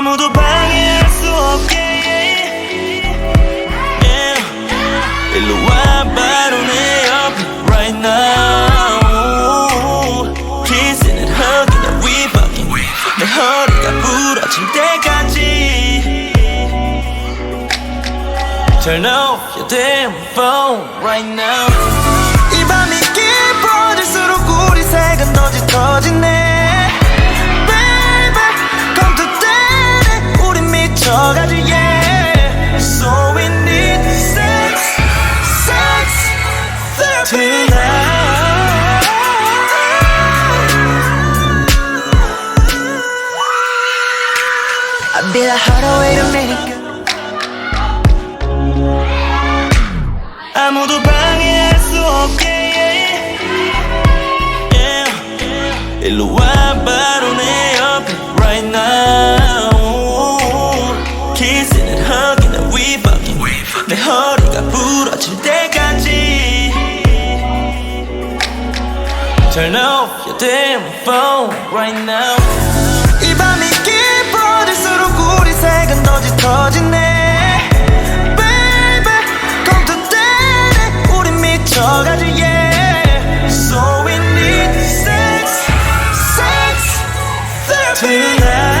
아무도 방해할 수 없게 yeah. 일로 와 바로 내 옆에 right now Kissing and hugging and we fucking 내 허리가 부러질 때까지 Turn off your damn phone right now Make it good. 아무도 방해할 수 없게 yeah. 일로 와 바로 내 옆에 right now Kissing and hugging and we fucking 내 허리가 부러질 때까지 Turn off your damn phone right now 색은 더 짙어지네 Baby come to daddy 우린 미쳐가지 yeah So we need sex sex tonight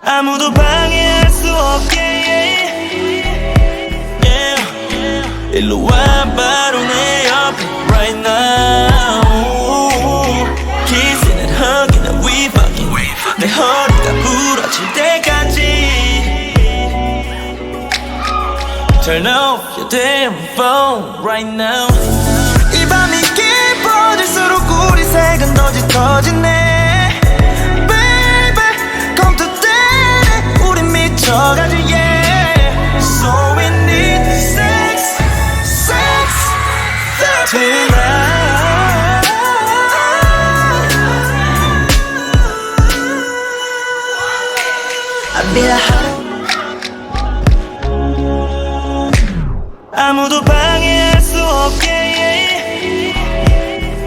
아무도 방해할 수 없게 일로 와 바로 내 옆에 right now Kissing and hugging and we fucking 내 허리가 부러질 때까지 Turn off your damn phone right now 이 밤이 깊어질수록 우리 색은 더 짙어지네 아무도 방해할 수 없게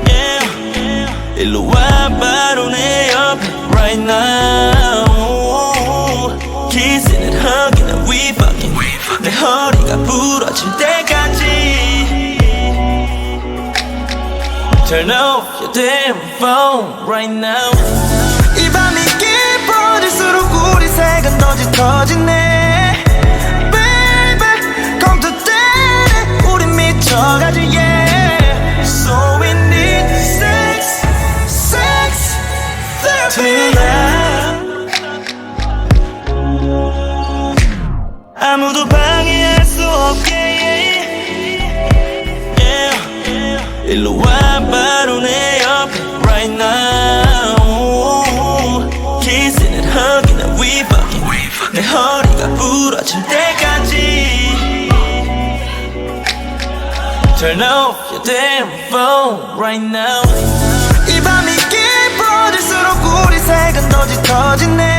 yeah. 일로 와 바로 내 옆에 right now Turn off your damn phone right now 이 밤이 깊어질수록 우리 색은 더 짙어지네 Baby come to daddy 우린 미쳐가지 yeah So we need sex sex tonight 아무도 방해할 수 없게 yeah. 일로 와 바로 내 옆에 right now Kissing and hugging and we fucking 내 허리가 부러질 때까지 Turn off your damn phone right now 이 밤이 깊어질수록 우리 색은 더 짙어지네